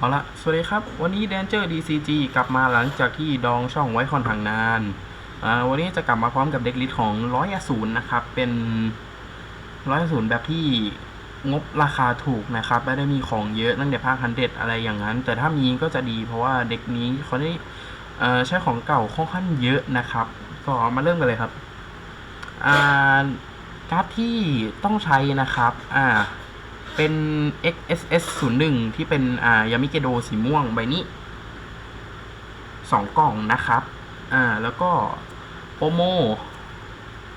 เอาละสวัสดีครับ วันนี้ Danger DCG กลับมาหลังจากที่ดองช่องไว้ค่อนข้างนานอ่าวันนี้จะกลับมาพร้อมกับเด็กลิสของร้อยศูนย์นะครับ เป็นร้อยศูนย์แบบที่งบราคาถูกนะครับ ไม่ได้มีของเยอะตั้งแต่ภาคฮันเดอะไรอย่างนั้น แต่ถ้ามีก็จะดีเพราะว่าเด็กนี้เขาได้ใช้ของเก่าค่อนข้างเยอะนะครับ ก็มาเริ่มกันเลยครับอ่าการ์ดที่ต้องใช้นะครับ อ่า เป็น XSS 0 1ที่เป็นอ่ายามิเกโดสีม่วงใบนี้สองกล่องนะครับ อ่า แล้วก็โปโม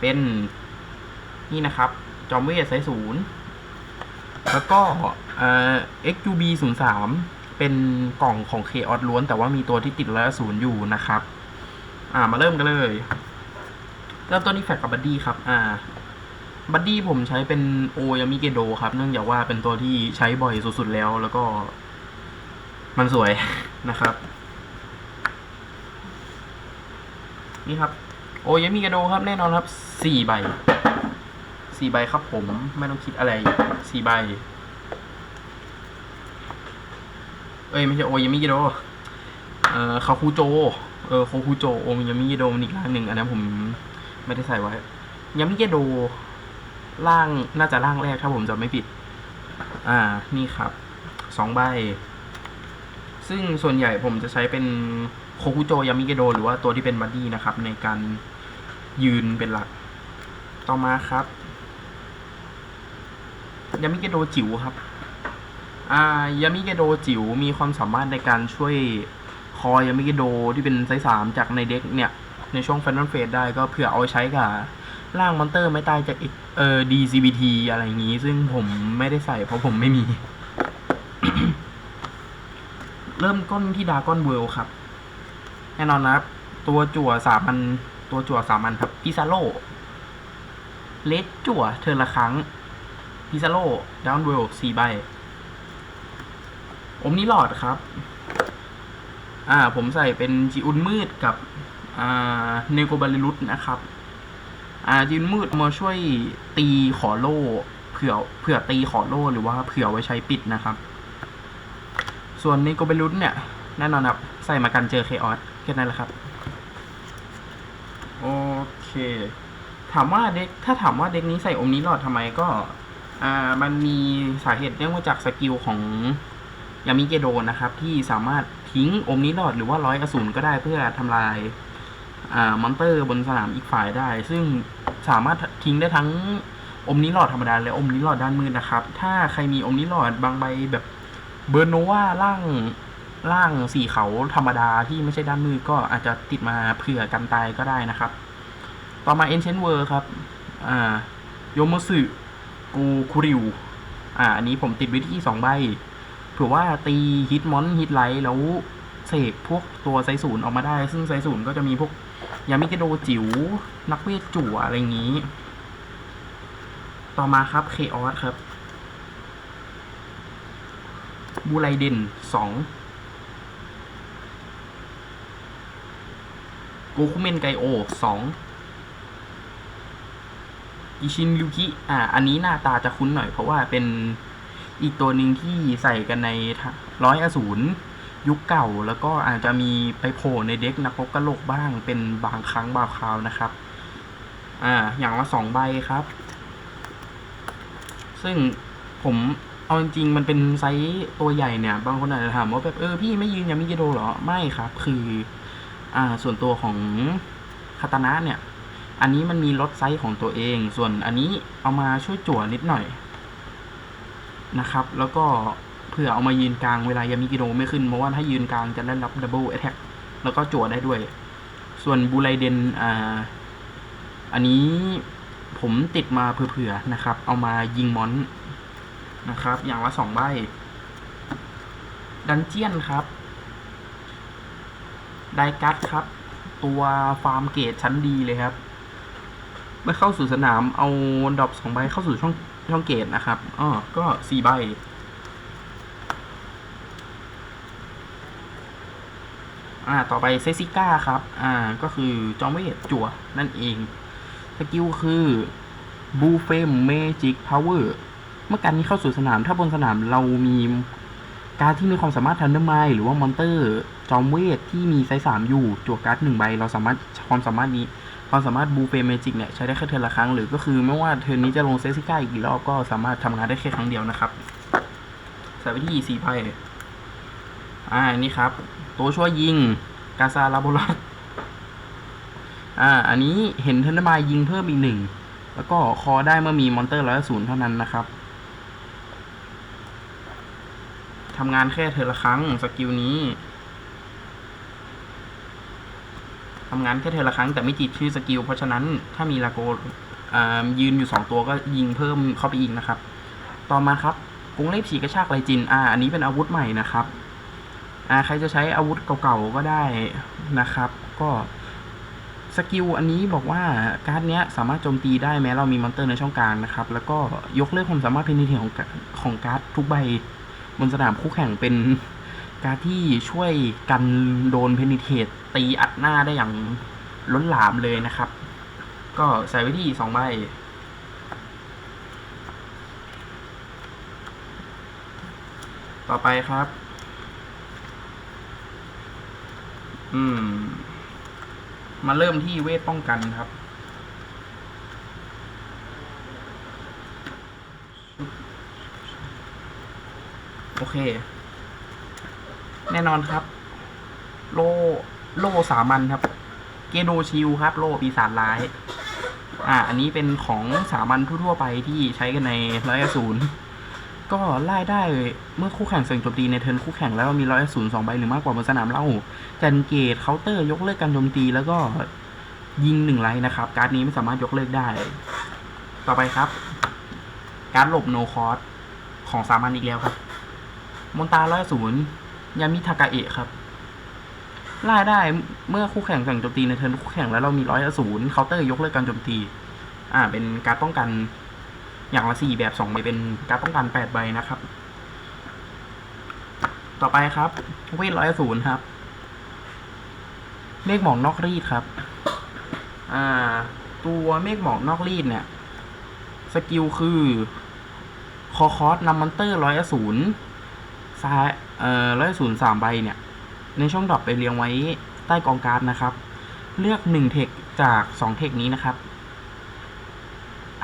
เป็นนี่นะครับ จอมเวทไซส์ศูนย์แล้วก็เอ่า XUB 0 3เป็นกล่องของ k ออ s ล้วน แต่ว่ามีตัวที่ติดร้อยศูนย์อยู่นะครับ อ่า มาเริ่มกันเลย เริ่มต้นที่แฟกกับบัดดี้ครับ อ่า บัดดี้ผมใช้เป็นโอยามิเกโดครับ เนื่องจากว่าเป็นตัวที่ใช้บ่อยสุดๆแล้วแล้วก็ มันสวยนะครับ นี่ครับ โอยามิเกโดครับแน่นอนครับสี่ใบสี่ใบครับผมไม่ต้องคิดอะไรสี่ใบ เอ้ย ไม่ใช่โอยามิเกโดเอ่อคาคูโจ เออโคคูโจโอยามิเกโดมันอีกร่างหนึ่งอันนั้นผมไม่ได้ใส่ไว้ยามิเกโด ร่างน่าจะร่างแรกถ้าผมจำไม่ผิด อ่า นี่ครับสองใบ ซึ่งส่วนใหญ่ผมจะใช้เป็นโคคุโจยามิเกโด หรือว่าตัวที่เป็นบัดดี้นะครับ ในการยืนเป็นหลัก ต่อมาครับยามิเกโดจิ๋วครับ อ่ายามิเกโดจิ๋วมีความสามารถในการช่วยคอยยามิเกโดที่เป็นไซส์สามจากในเด็กเนี่ย ในช่วง Final Phase ได้ก็เผื่อเอาใช้กับ ร่างมอนเตอร์ไม่ตายจากเอ่อ DCBT อะไรอย่างนี้ ซึ่งผมไม่ได้ใส่เพราะผมไม่มี เริ่มก้นที่ดากอนเวิลครับ แน่นอนนะครับ ตัวจั่วสามัน ตัวจั่วสามันครับ พิซาโลเลสจั่วเทิร์นละครั้ง พิซาโลดาวน์เวลสี่ใบ อมนิลอดครับ อ่า ผมใส่เป็นจีอุนมืดกับ อ่า เนโกบาลิรุสนะครับ อ่ายืนมืดมาช่วยตีขอโล่เผื่อเผื่อตีขอโล่หรือว่าเผื่อไว้ใช้ปิดนะครับ ส่วนในโกเบลุนเนี่ยแน่นอนครับ ใส่มากันเจอเคออสแค่นั้นแหละครับ โอเค ถามว่าเด็กถ้าถามว่าเด็กนี้ใส่อมนี้หลอดทำไมก็ อ่ามันมีสาเหตุเนื่องมาจากสกิลของยามิเกโดนะครับ ที่สามารถทิ้งอมนี้หลอดหรือว่าร้อยกระสุนก็ได้เพื่อทำลาย มอนเตอร์บนสนามอีกฝ่ายได้ ซึ่งสามารถทิ้งได้ทั้งอมนิลอดธรรมดาและอมนิลอดด้านมืดนะครับ ถ้าใครมีอมนิลอดบางใบแบบเบอร์โนวาล่างล่างสีเขาธรรมดาที่ไม่ใช่ด้านมืดก็อาจจะติดมาเผื่อกันตายก็ได้นะครับ ต่อมาเอนเชนเวอร์ครับอ่าโยมสึกูคุริวอ่าอันนี้ผมติดว้ที่สองใบเผื่อว่าตีฮิตมอนฮิตไลท์แล้วเสกพวกตัวไซศูนออกมาได้ ซึ่งไซศูนก็จะมีพวก ยามิเกโดจิ๋วนักเวทจั่วอะไรอย่างนี้ ต่อมาครับเคออสครับ บูไรเดนสองโกคุเมนไกโอสองอิชินยูกิ อ่า อันนี้หน้าตาจะคุ้นหน่อยเพราะว่าเป็นอีกตัวหนึ่งที่ใส่กันในร้อยอสูร ยุคเก่าแล้วก็อาจจะมีไปโผล่ในเด็กนักรบกระโหลกบ้างเป็นบางครั้งบางคราวนะครับ อ่า อย่างละสองใบครับ ซึ่งผมเอาจริงๆมันเป็นไซส์ตัวใหญ่เนี่ย บางคนอาจจะถามว่าแบบเออพี่ไม่ยืนยามิเกโดเหรอ ไม่ครับ คือ อ่า ส่วนตัวของคาตานะเนี่ย อันนี้มันมีลดไซส์ของตัวเอง ส่วนอันนี้เอามาช่วยจั่วนิดหน่อยนะครับ แล้วก็ ผื่อเอามายืนกลางเวลายามิกิโดไม่ขึ้น เพราะว่าถ้ายืนกลางจะได้รับดับเบิลแอทแทกแล้วก็จั่วได้ด้วย ส่วนบูไรเดนอ่าอันนี้ผมติดมาเผื่อๆนะครับ เอามายิงมอนนะครับ อย่างละสองใบ ดันเจียนครับ ไดกัสครับ ตัวฟาร์มเกตชั้นดีเลยครับเมื่อเข้าสู่สนามเอาดรอปสองใบเข้าสู่ช่องช่องเกตนะครับอ๋อก็สี่ใบ อ่า ต่อไปเซซิก้าครับ อ่า ก็คือจอมเวทจั่วนั่นเอง สกิลคือบูเฟมเมจิกพาวเวอร์เมื่อการนี้เข้าสู่สนาม ถ้าบนสนามเรามีการที่มีความสามารถทันเดอร์ไมหรือว่ามอนเตอร์จอมเวทที่มีไซส์สามอยู่จั่วการ์ดหนึ่งใบ เราสามารถความสามารถนี้ความสามารถบูเฟเมจิกเนี่ยใช้ได้แค่เทิร์นละครั้งหรือก็คือไม่ว่าเทิร์นนี้จะลงเซซิก้าอีกกี่รอบก็สามารถทำงานได้แค่ครั้งเดียวนะครับใส่ไปที่สี่ไพ่ อ่านี่ครับ ตัวช่วยยิงกาซาลาโบลัสอ่า อันนี้เห็นเทนเดอร์ไมล์ยิงเพิ่มอีกหนึ่ง แล้วก็คอได้เมื่อมีมอนเตอร์ร้อยศูนย์เท่านั้นนะครับทำงานแค่เธอละครั้งสกิลนี้ทำงานแค่เธอละครั้งแต่ไม่ติดชื่อสกิลเพราะฉะนั้นถ้ามีลาโกยืนอยู่สองตัวก็ยิงเพิ่มเข้าไปอีกนะครับ ต่อมาครับกรุงเล็บฉีกกระชากไรจิน อ่า อันนี้เป็นอาวุธใหม่นะครับ อ่าใครจะใช้อาวุธเก่าๆก็ได้นะครับ ก็สกิลอันนี้บอกว่าการ์ดเนี้ยสามารถโจมตีได้แม้เรามีมอนเตอร์ในช่องกลางนะครับ แล้วก็ยกเลิกความสามารถเพนิเทของของการ์ดทุกใบบนสนามคู่แข่งเป็นการ์ดที่ช่วยกันโดนเพนิเทตตีอัดหน้าได้อย่างล้นหลามเลยนะครับ ก็ใส่ไว้ที่สองใบต่อไปครับ อืม มาเริ่มที่เวทป้องกันครับ โอเค แน่นอนครับ โลโลสามัญครับ เกโดชิลครับ โลปีศาจร้าย อ่า อันนี้เป็นของสามัญทั่วๆไปที่ใช้กันในร้อยศูนย์ ก็ไล่ได้เมื่อคู่แข่งเสริงโจมตีในเทิร์นคู่แข่งแล้วมีร้อยศูนย์สองใบหรือมากกว่าบนสนามเล่าจันเกตเคาน์เตอร์ยกเลิกการโจมตีแล้วก็ยิงหนึ่งไลน์นะครับ การ์ดนี้ไม่สามารถยกเลิกได้ ต่อไปครับ การ์ดหลบโนคอสของสามัญอีกแล้วครับ มอนตาร้อยศูนย์ยามิทากาเอะครับไล่ได้เมื่อคู่แข่งเสริงโจมตีในเทิร์นคู่แข่งแล้วเรามีร้อยศูนย์เคาน์เตอร์ยกเลิกการโจมตี อ่า เป็นการป้องกัน อย่างละสี่แบบสองใบเป็นการป้องกันแปดใบนะครับ ต่อไปครับ เวทร้อยศูนย์ครับ เมฆหมอกนอกรีดครับ อ่า ตัวเมฆหมอกนอกรีดเนี่ย สกิลคือคอคอสนำมอนเตอร์ร้อยศูนย์ซ้ายเอ่อร้อยศูนย์สามใบเนี่ย ในช่องดรอปไปเรียงไว้ใต้กองการ์ดนะครับ เลือกหนึ่งเทคจากสองเทคนี้นะครับ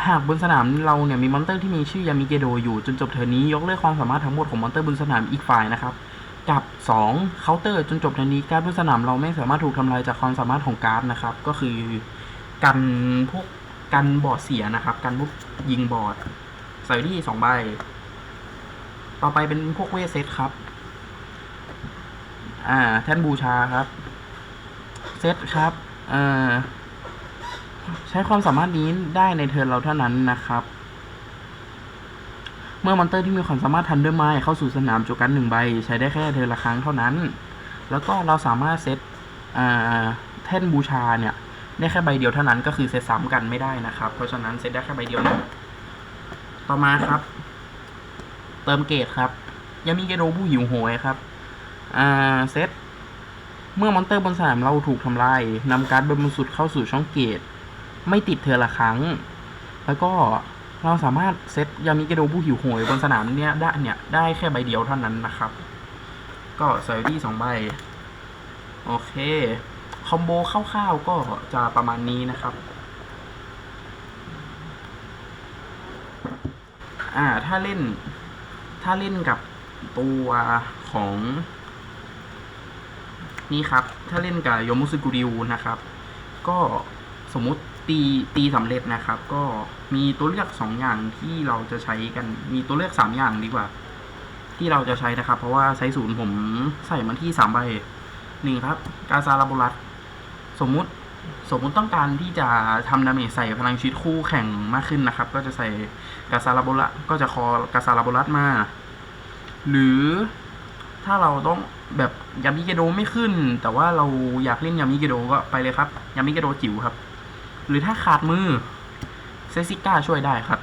หากบนสนามเราเนี่ยมีมอนเตอร์ที่มีชื่อยามิเกโดอยู่จนจบเทอร์นนี้ยกเลิกความสามารถทั้งหมดของมอนเตอร์บนสนามอีกฝ่ายนะครับ กับ2เคาน์เตอร์จนจบเทอร์นนี้การ์ดบนสนามเราไม่สามารถถูกทำลายจากความสามารถของการ์ดนะครับ ก็คือกันพวกกันบอร์ดเสียนะครับกันพวกยิงบอร์ดใส่ไว้ที่สองใบ ต่อไปเป็นพวกเวทเซตครับ อ่า แท่นบูชาครับ เซตครับ เอ่อ ใช้ความสามารถนี้ได้ในเทิร์นเราเท่านั้นนะครับ เมื่อมอนเตอร์ที่มีความสามารถทันเดอร์ไม้เข้าสู่สนามจุกันหนึ่งใบ ใช้ได้แค่เทิร์นละครั้งเท่านั้น แล้วก็เราสามารถเซตแท่นบูชาเนี่ยได้แค่ใบเดียวเท่านั้นก็คือเซตซ้ำกันไม่ได้นะครับ เพราะฉะนั้นเซตได้แค่ใบเดียวนะต่อมาครับ เติมเกตครับยามิเกโดผู้หิวโหยครับอ่าเซตเมื่อมอนเตอร์บนสนามเราถูกทำลายนำการ์ดบนสุดเข้าสู่ช่องเกต ไม่ติดเธอละครั้ง แล้วก็เราสามารถเซตยามิเกโดผู้หิวโหยบนสนามเนี้ยได้เนี่ยได้แค่ใบเดียวเท่านั้นนะครับ ก็ใส่ไว้ที่สองใบ โอเค คอมโบคร่าวๆก็จะประมาณนี้นะครับอ่าถ้าเล่นถ้าเล่นกับตัวของ นี่ครับ ถ้าเล่นกับโยมุสึกุริวนะครับ ก็สมมุติ ตีตีสำเร็จนะครับ ก็มีตัวเลือกสองอย่างที่เราจะใช้กันมีตัวเลือกสามอย่างดีกว่า ที่เราจะใช้นะครับ เพราะว่าไซส์ศูนย์ผมใส่มาที่สามใบหนึ่งครับ กาซาลาโบรัสสมมุติสมมุติต้องการที่จะทำดาเมจใส่พลังชีตคู่แข่งมากขึ้นนะครับ ก็จะใส่กาซาลาโบรัสก็จะคอกาซาลาโบรัสมา หรือถ้าเราต้องแบบยามิเกโดไม่ขึ้น แต่ว่าเราอยากเล่นยามิเกโดก็ไปเลยครับยามิเกโดจิ๋วครับ หรือถ้าขาดมือเซซิก้าช่วยได้ครับ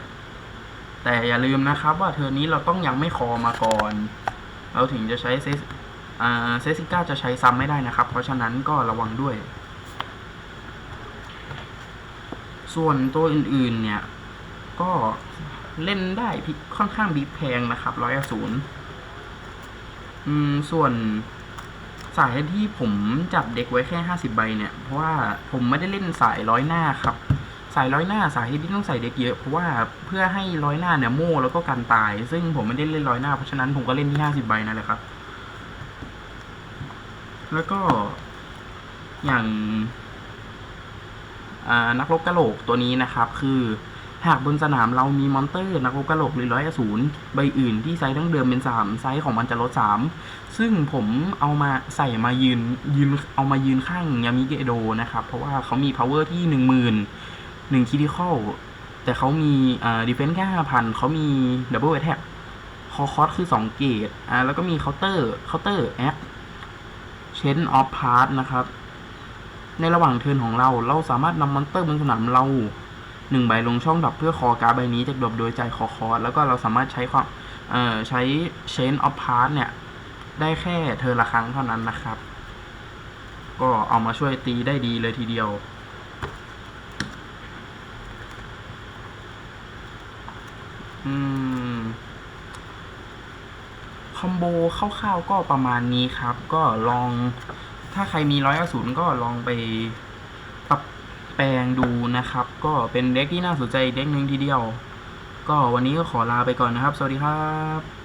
แต่อย่าลืมนะครับว่าเทอร์นี้เราต้องยังไม่คอมาก่อน เราถึงจะใช้เซเซซิก้าจะใช้ซ้ำไม่ได้นะครับ เพราะฉะนั้นก็ระวังด้วย ส่วนตัวอื่นๆเนี่ย ก็เล่นได้ค่อนข้างบีบแพงนะครับร้อยศูนย์ส่วน สายที่ผมจับเด็กไว้แค่ห้าสิบใบเนี่ยเพราะว่าผมไม่ได้เล่นสายร้อยหน้าครับ สายร้อยหน้าสายที่ต้องใส่เด็กเยอะเพราะว่าเพื่อให้ร้อยหน้าเนี่ยโม่แล้วก็กันตาย ซึ่งผมไม่ได้เล่นร้อยหน้าเพราะฉะนั้นผมก็เล่นที่ห้าสิบใบนั่นแหละครับ แล้วก็อย่างนักรบกะโหลกตัวนี้นะครับ คือ หากบนสนามเรามีมอนเตอร์นักรบกระโหลกหรือร้อยอสูรใบอื่นที่ไซส์ทั้งเดิมเป็นสามไซส์ของมันจะลดสามซึ่งผมเอามาใส่มายืนยืนเอามายืนข้างยามิเกโดนะครับ เพราะว่าเขามี power ที่หนึ่งหมื่นหนึ่งคิดิคอลแต่เขามีอ่าดีเฟนส์แค่ห้าพันเขามีดับเบิลแท็กคอคอสคือสองเกตอ่าแล้วก็มีเคาน์เตอร์เคาน์เตอร์แอคเชนออฟพาร์ทนะครับ ในระหว่างเทิร์นของเราเราสามารถนำมอนเตอร์บนสนามเรา หนึ่งใบลงช่องดรอปเพื่อคอการ์ดใบนี้จากดรอปโดยใจคอคอร์สแล้วก็เราสามารถใช้ความเอ่อใช้ Chain of Path เนี่ย ได้แค่เทิร์ละครั้งเท่านั้นนะครับ ก็เอามาช่วยตีได้ดีเลยทีเดียวอืมคอมโบคร่าวๆก็ประมาณนี้ครับ ก็ลองถ้าใครมีร้อยอสูรก็ลองไป แปลงดูนะครับ ก็เป็นเด็กที่น่าสนใจเด็กหนึ่งทีเดียว ก็วันนี้ก็ขอลาไปก่อนนะครับ สวัสดีครับ